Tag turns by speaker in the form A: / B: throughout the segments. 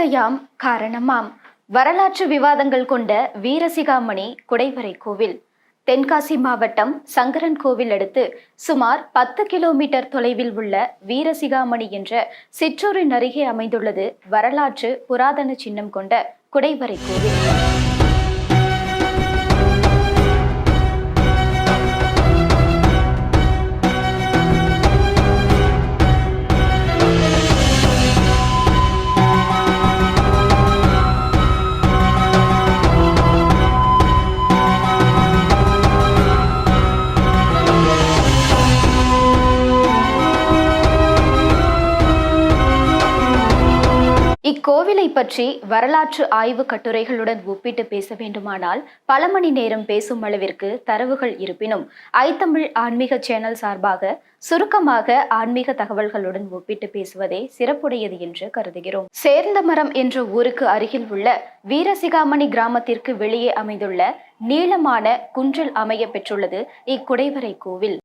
A: கதை காரணமாம். வரலாற்று விவாதங்கள் கொண்ட வீரசிகாமணி குடைவரை கோவில். தென்காசி மாவட்டம் சங்கரன் கோவில் அடுத்து சுமார் பத்து கிலோமீட்டர் தொலைவில் உள்ள வீரசிகாமணி என்ற சிற்றூரின் அருகே அமைந்துள்ளது வரலாற்று புராதன சின்னம் கொண்ட குடைவரை கோவில். கோவிலை பற்றி வரலாற்று ஆய்வு கட்டுரைகளுடன் ஒப்பிட்டு பேச வேண்டுமானால் பல மணி நேரம் பேசும் அளவிற்கு தரவுகள் இருப்பினும் ஐத்தமிழ் ஆன்மீக சேனல் சார்பாக சுருக்கமாக ஆன்மீக தகவல்களுடன் ஒப்பிட்டு பேசுவதே சிறப்புடையது என்று கருதுகிறோம். சேர்ந்தமரம் என்ற ஊருக்கு அருகில் உள்ள வீரசிகாமணி கிராமத்திற்கு வெளியே அமைந்துள்ள நீளமான குன்றில் அமைய பெற்றுள்ளது இக்குடைவரை கோவில்.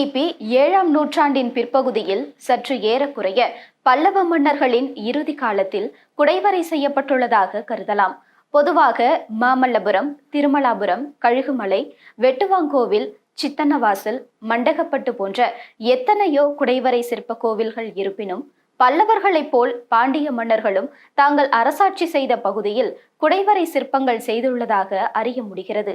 A: கிபி ஏழாம் நூற்றாண்டின் பிற்பகுதியில் சற்று ஏறக்குறைய பல்லவ மன்னர்களின் இறுதி காலத்தில் குடைவரை செய்யப்பட்டுள்ளதாக கருதலாம். பொதுவாக மாமல்லபுரம் திருமலாபுரம் கழுகுமலை வெட்டுவாங்கோவில் சித்தன்னவாசல் மண்டகப்பட்டு போன்ற எத்தனையோ குடைவரை சிற்ப கோவில்கள் இருப்பினும் பல்லவர்களைப் போல் பாண்டிய மன்னர்களும் தாங்கள் அரசாட்சி செய்த பகுதியில் குடைவரை சிற்பங்கள் செய்துள்ளதாக அறிய முடிகிறது.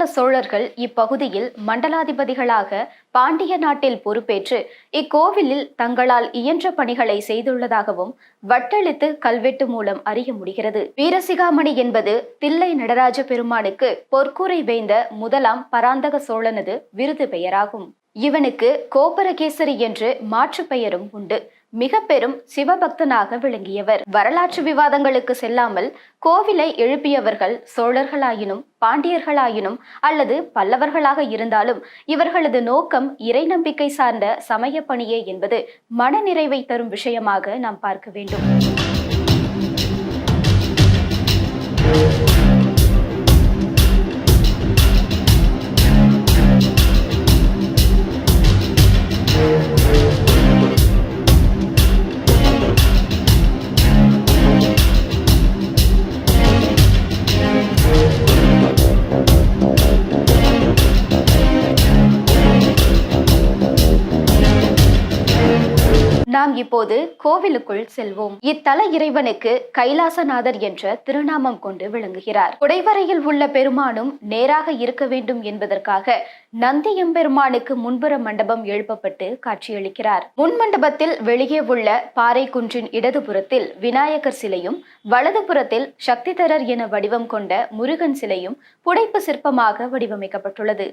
A: பிற்கால சோழர்கள் இப்பகுதியில் மண்டலாதிபதிகளாக பாண்டிய நாட்டில் பொறுப்பேற்று இக்கோவிலில் தங்களால் இயன்ற பணிகளை செய்துள்ளதாகவும் வட்டெழுத்து கல்வெட்டு மூலம் அறிய முடிகிறது. வீரசிகாமணி என்பது தில்லை நடராஜ பெருமானுக்கு பொற்கூரை வேய்ந்த முதலாம் பராந்தக சோழனது விருது பெயராகும். இவனுக்கு கோபரகேசரி என்று மாற்று பெயரும் உண்டு. மிக பெரும் சிவபக்தனாக விளங்கியவர். வரலாற்று விவாதங்களுக்கு செல்லாமல் கோவிலை எழுப்பியவர்கள் சோழர்களாயினும் பாண்டியர்களாயினும் அல்லது பல்லவர்களாக இருந்தாலும் இவர்களது நோக்கம் இறை நம்பிக்கை சார்ந்த சமய பணியே என்பது மனநிறைவை தரும் விஷயமாக நாம் பார்க்க வேண்டும். நாம் இப்போது கோவிலுக்குள் செல்வோம். இத்தல இறைவனுக்கு கைலாசநாதர் என்ற திருநாமம் கொண்டு விளங்குகிறார். குடைவரையில் உள்ள பெருமானும் நேராக இருக்க வேண்டும் என்பதற்காக நந்தி எம்பெருமானுக்கு முன்புற மண்டபம் எழுப்பப்பட்டு காட்சியளிக்கிறார். முன் மண்டபத்தில் வெளியே உள்ள பாறை குன்றின் இடதுபுறத்தில் விநாயகர் சிலையும் வலதுபுறத்தில் சக்திதரர் என வடிவம் கொண்ட முருகன் சிலையும் புடைப்பு சிற்பமாக வடிவமைக்கப்பட்டுள்ளது.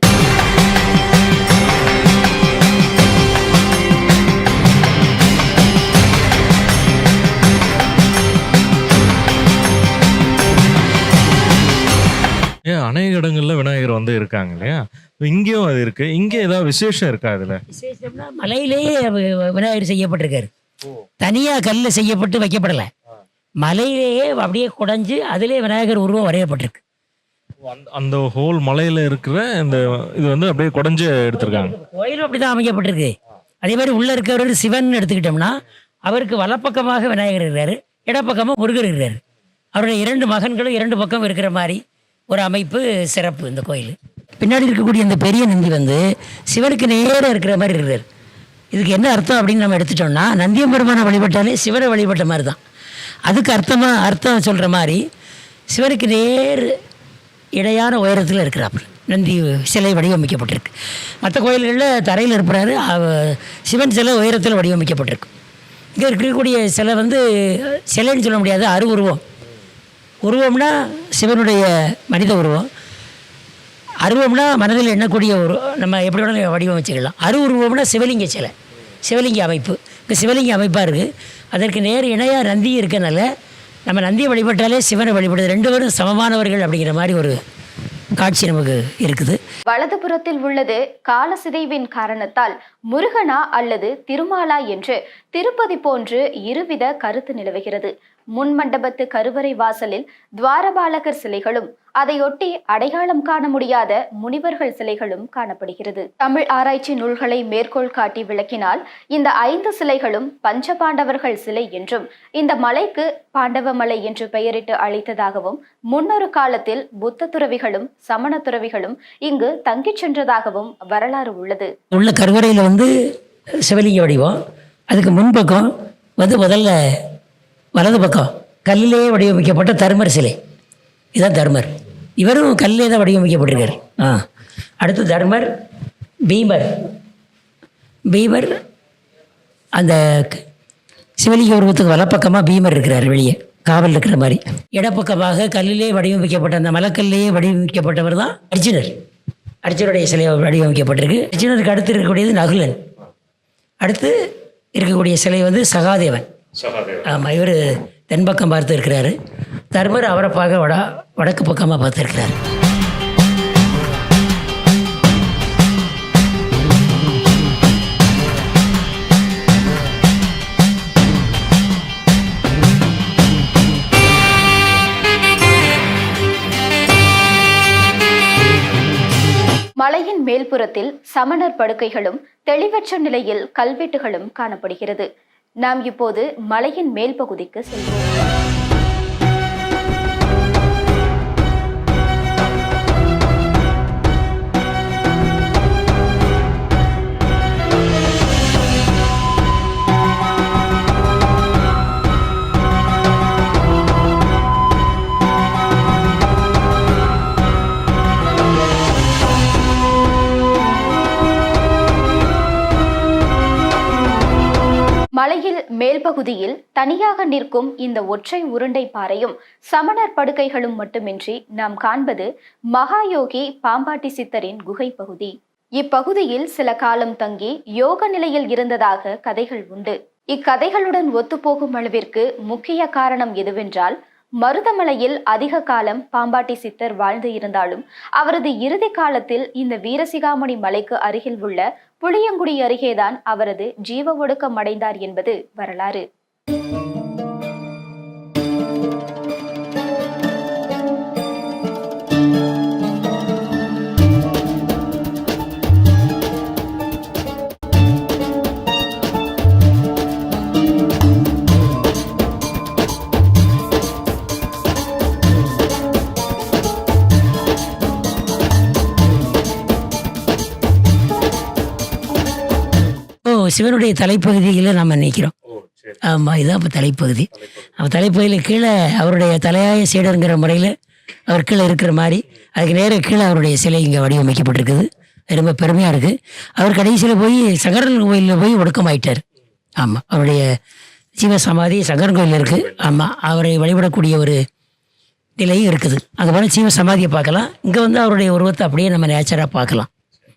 B: ஏன் அநேக இடங்கள்ல விநாயகர் வந்து இருக்காங்க இல்லையா? இங்கேயும் அது இருக்கு. இங்க ஏதாவது விசேஷம் இருக்கா அதுல
C: விசேஷம்னா மலையிலேயே விநாயகர் செய்யப்பட்டிருக்காரு. தனியா கல்ல செய்யப்பட்டு வைக்கப்படலை. மலையிலேயே அப்படியே குடைஞ்சு அதிலே விநாயகர் உருவம் வரையப்பட்டிருக்கு.
B: அந்த- அந்த ஹோல் மலையில இருக்கிற இந்த இது வந்து அப்படியே குடஞ்சு எடுத்திருக்காங்க.
C: கோயிலும் அப்படிதான் அமைக்கப்பட்டிருக்கு. அதே மாதிரி உள்ள இருக்கிறவர் சிவன் எடுத்துக்கிட்டோம்னா அவருக்கு வலப்பக்கமாக விநாயகர் இருக்கிறாரு இடப்பக்கமாக முருகர் இருக்கிறாரு. அவருடைய இரண்டு மகன்களும் இரண்டு பக்கம் இருக்கிற மாதிரி ஒரு அமைப்பு சிறப்பு இந்த கோயில். பின்னாடி இருக்கக்கூடிய இந்த பெரிய நந்தி வந்து சிவனுக்கு நேராக இருக்கிற மாதிரி இருக்கிறார். இதுக்கு என்ன அர்த்தம் அப்படின்னு நம்ம எடுத்துட்டோம்னா நந்தியம்பெருமானை வழிபட்டாலே சிவனை வழிபட்ட மாதிரி தான் அதுக்கு அர்த்தமாக அர்த்தம் சொல்கிற மாதிரி சிவனுக்கு நேர் இடையான உயரத்தில் இருக்கிறாப்புல. நந்தி சிலை வடிவமைக்கப்பட்டிருக்கு. மற்ற கோயில்களில் தரையில் இருப்பாரு சிவன் சிலை உயரத்தில் வடிவமைக்கப்பட்டிருக்கு. இங்கே இருக்கக்கூடிய சிலை வந்து சிலைன்னு சொல்ல முடியாது அருவுருவம். உருவம்னா சிவனுடைய மனித உருவம். அருவம்னா மனதில் எண்ணக்கூடிய ஒரு நம்ம எப்படி வேணாலும் வடிவமைச்சுக்கலாம் அரு உருவம்னா சிவலிங்க சிலை சிவலிங்க அமைப்பு. இந்த சிவலிங்க அமைப்பாக இருக்குது அதற்கு நேர் இணையாக நந்தி இருக்கனால நம்ம நந்தியை வழிபட்டாலே சிவனை வழிபடுது. ரெண்டு பேரும் சமமானவர்கள் அப்படிங்கிற மாதிரி ஒரு காட்சி நமக்கு இருக்குது.
A: வலதுபுறத்தில் உள்ளது கால சிதைவின் காரணத்தால் முருகனா அல்லது திருமாலா என்று திருப்பதி போன்று இருவித கருத்து நிலவுகிறது. முன் மண்டபத்து கருவறை வாசலில் துவாரபாலகர் சிலைகளும் அதையொட்டி அடையாளம் காண முடியாத முனிவர்கள் சிலைகளும் காணப்படுகிறது. தமிழ் ஆராய்ச்சி நூல்களை மேற்கோள் காட்டி விளக்கினால் இந்த ஐந்து சிலைகளும் பஞ்ச பாண்டவர்கள் சிலை என்றும் இந்த மலைக்கு பாண்டவ மலை என்று பெயரிட்டு அழைத்ததாகவும் முன்னொரு காலத்தில் புத்த துறவிகளும் சமண துறவிகளும் இங்கு தங்கிச் சென்றதாகவும் வரலாறு உள்ளது.
C: உள்ள கருவறையில் வந்து சிவலிங்க வடிவம் அதுக்கு முன்பக்கம் வந்து முதல்ல வலது பக்கம் கல்லிலேயே வடிவமைக்கப்பட்ட தர்மர் சிலை. இதுதான் தர்மர். இவரும் கல்லிலே தான் வடிவமைக்கப்பட்டிருக்கார். ஆ. அடுத்து தர்மர் பீமர். பீமர் அந்த க- சிவலிங்க உருவத்துக்கு வலப்பக்கமாக பீமர் இருக்கிறார் வெளியே. காவல் இருக்கிற மாதிரி. இடப்பக்கமாக கல்லிலே வடிவமைக்கப்பட்ட அந்த மலக்கல்லையே வடிவமைக்கப்பட்டவர் தான் அர்ஜுனர். அர்ஜுனுடைய சிலை வடிவமைக்கப்பட்டிருக்கு. அர்ஜுனருக்கு அடுத்து இருக்கக்கூடியது நகுலன். அடுத்து இருக்கக்கூடிய சிலை வந்து சகாதேவன். ஆமாம் இவர் தென்பக்கம் பார்த்து இருக்கிறாரு. தர்மர் அவரை பார்க்க வட வடக்கு பக்கமாக பார்த்துருக்கிறாரு
A: மலையின் மேல்புறத்தில் சமணர் படுக்கைகளும் தெளிவற்ற நிலையில் கல்வெட்டுகளும் காணப்படுகிறது. நாம் இப்போது மலையின் மேல் பகுதிக்கு செல்வோம். மேல்பகுதியில் மேல் பகுதியில் தனியாக நிற்கும் இந்த ஒற்றை உருண்டை பாறையும் சமணர் படுக்கைகளும் மட்டுமின்றி நாம் காண்பது மகாயோகி பாம்பாட்டி சித்தரின் குகை பகுதி இப்பகுதியில் சில காலம் தங்கி யோக நிலையில் இருந்ததாக கதைகள் உண்டு. இக்கதைகளுடன் ஒத்துப்போகும் அளவிற்கு முக்கிய காரணம் எதுவென்றால் மருதமலையில் அதிக காலம் பாம்பாட்டி சித்தர் வாழ்ந்து இருந்தாலும் அவரது இறுதி காலத்தில் இந்த வீரசிகாமணி மலைக்கு அருகில் உள்ள புளியங்குடி அருகேதான் அவரது ஜீவ ஒடுக்கம் அடைந்தார் என்பது வரலாறு.
C: சிவனுடைய தலைப்பகுதியில் நம்ம நிற்கிறோம் ஆமாம் இதுதான் இப்போ தலைப்பகுதி. அவன் தலைப்பகுதியில் கீழே அவருடைய தலையாய சீடருங்கிற முறையில் அவர் கீழே இருக்கிற மாதிரி அதுக்கு நேர கீழே அவருடைய சிலை இங்கே வடிவமைக்கப்பட்டிருக்குது. ரொம்ப பெருமையாக இருக்குது அவர் கடைசியில் போய் சங்கரன் கோயிலில் போய் ஒடுக்கமாயிட்டார். ஆமாம் அவருடைய ஜீவ சமாதி சங்கரன் கோயிலில் இருக்குது ஆமாம் அவரை வழிபடக்கூடிய ஒரு நிலையும் இருக்குது. அங்கே போனால் ஜீவ சமாதியை பார்க்கலாம். இங்கே வந்து அவருடைய உருவத்தை அப்படியே நம்ம நேச்சராக பார்க்கலாம்.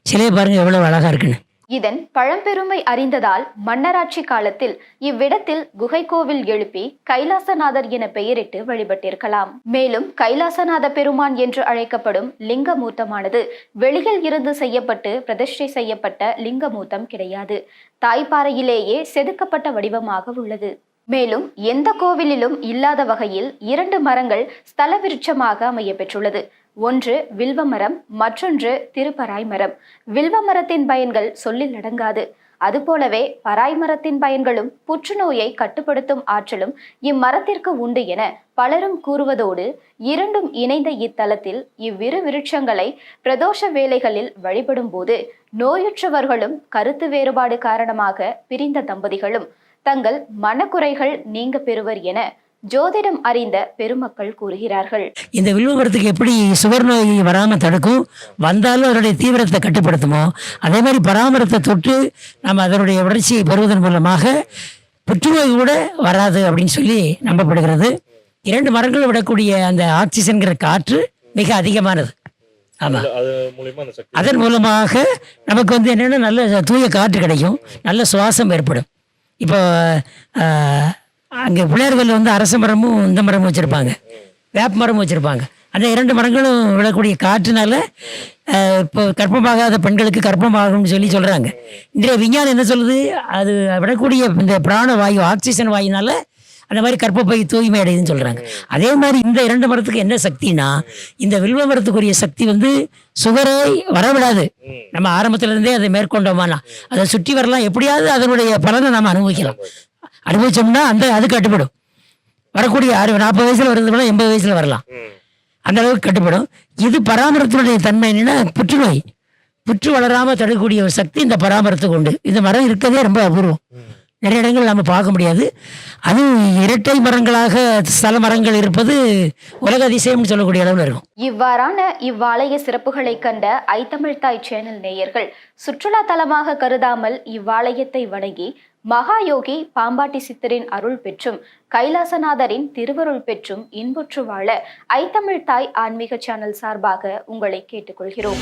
C: சிலையை பாருங்கள் எவ்வளோ அழகாக இருக்குன்னு.
A: இதன் பழம்பெருமை அறிந்ததால் மன்னராட்சி காலத்தில் இவ்விடத்தில் குகை கோவில் எழுப்பி கைலாசநாதர் என பெயரிட்டு வழிபட்டிருக்கலாம். மேலும் கைலாசநாத பெருமான் என்று அழைக்கப்படும் லிங்கமூர்த்தமானது வெளியில் இருந்து செய்யப்பட்டு பிரதிஷ்டை செய்யப்பட்ட லிங்கமூர்த்தம் கிடையாது. தாய்ப்பாறையிலேயே செதுக்கப்பட்ட வடிவமாக உள்ளது. மேலும் எந்த கோவிலிலும் இல்லாத வகையில் இரண்டு மரங்கள் ஸ்தல விருட்சமாக அமைய பெற்றுள்ளது ஒன்று வில்வமரம் மற்றொன்று திருப்பராய் மரம். வில்வ மரத்தின் பயன்கள் சொல்லில் அடங்காது. அதுபோலவே பராய் மரத்தின் பயன்களும் புற்றுநோயை கட்டுப்படுத்தும் ஆற்றலும் இம்மரத்திற்கு உண்டு என பலரும் கூறுவதோடு இரண்டும் இணைந்த இத்தலத்தில் இவ்விரு விருட்சங்களை பிரதோஷ வேலைகளில் வழிபடும் போது நோயுற்றவர்களும் கருத்து வேறுபாடு காரணமாக பிரிந்த தம்பதிகளும் தங்கள் மனக்குறைகள் நீங்க பெறுவர் என ஜோதிடம் அறிந்த பெருமக்கள் கூறுகிறார்கள்.
C: இந்த வில்வ மரத்துக்கு எப்படி சுவர் நோய் வராமல் தடுக்கும்? வந்தாலும் அதனுடைய தீவிரத்தை கட்டுப்படுத்துமோ? அதே மாதிரி பராமரத்தை தொட்டு நம்ம அதனுடைய வளர்ச்சியை பெறுவதன் மூலமாக புற்றுநோய் கூட வராது அப்படின்னு சொல்லி நம்பப்படுகிறது. இரண்டு மரங்கள் விடக்கூடிய அந்த ஆக்சிஜன்கிற காற்று மிக அதிகமானது. ஆமாம் அதன் மூலமாக நமக்கு வந்து என்னென்னா நல்ல தூய காற்று கிடைக்கும். நல்ல சுவாசம் ஏற்படும். இப்போ அங்கே பிள்ளையர்கள் வந்து அரச மரமும் இந்த மரமும் வச்சுருப்பாங்க. வேப்ப மரமும் வச்சுருப்பாங்க. அந்த இரண்டு மரங்களும் விடக்கூடிய காற்றுனால இப்போ கர்ப்பமாகாத பெண்களுக்கு கர்ப்பமாகும்னு சொல்லி சொல்கிறாங்க இன்றைய விஞ்ஞானம் என்ன சொல்லுது? அது விடக்கூடிய இந்த பிராண வாயு ஆக்சிஜன் வாயுனால அந்த மாதிரி கர்ப்பப்பை தூய்மை அடையுதுன்னு சொல்கிறாங்க அதே மாதிரி இந்த இரண்டு மரத்துக்கு என்ன சக்தினா இந்த வில்வ மரத்துக்குரிய சக்தி வந்து சுகரை வரவிடாது. நம்ம ஆரம்பத்துலேருந்தே அதை மேற்கொண்டோமானா அதை சுற்றி வரலாம். எப்படியாவது அதனுடைய பலனை நம்ம அனுபவிக்கலாம். அனுபவிச்சோம்னா அந்த அது கட்டுப்படும். வரக்கூடிய அறு நாற்பது வயசுல வருது எண்பது வயசுல வரலாம். அந்த அளவுக்கு கட்டுப்படும். இது பராமரத்தினுடைய தன்மை என்னன்னா புற்றுநோய். புற்று வளராம தடுக்கக்கூடிய ஒரு சக்தி இந்த பராமரத்துக்கு உண்டு. இந்த மரம் இருக்கதே ரொம்ப அபூர்வம். நிறைய இடங்கள் நம்ம பார்க்க முடியாது. அதுவும் இரட்டை மரங்களாக ஸ்தல மரங்கள் இருப்பது உலக அதிசயம்னு சொல்லக்கூடிய அளவில் இருக்கும்.
A: இவ்வாறான இவ்வாலய சிறப்புகளை கண்ட ஐத்தமிழ் தாய் சேனல் நேயர்கள் சுற்றுலா தலமாக கருதாமல் இவ்வாலயத்தை வணங்கி மகாயோகி பாம்பாட்டி சித்தரின் அருள் பெற்றும் கைலாசநாதரின் திருவருள் பெற்றும் இன்புற்று வாழ ஐத்தமிழ் தாய் ஆன்மீக சேனல் சார்பாக உங்களை கேட்டுக்கொள்கிறோம்.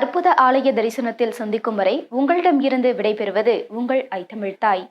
A: அற்புத ஆலய தரிசனத்தில் சந்திக்கும் வரை உங்களிடம் இருந்து விடைபெறுவது உங்கள் ஐத்தமிழ் தாய்.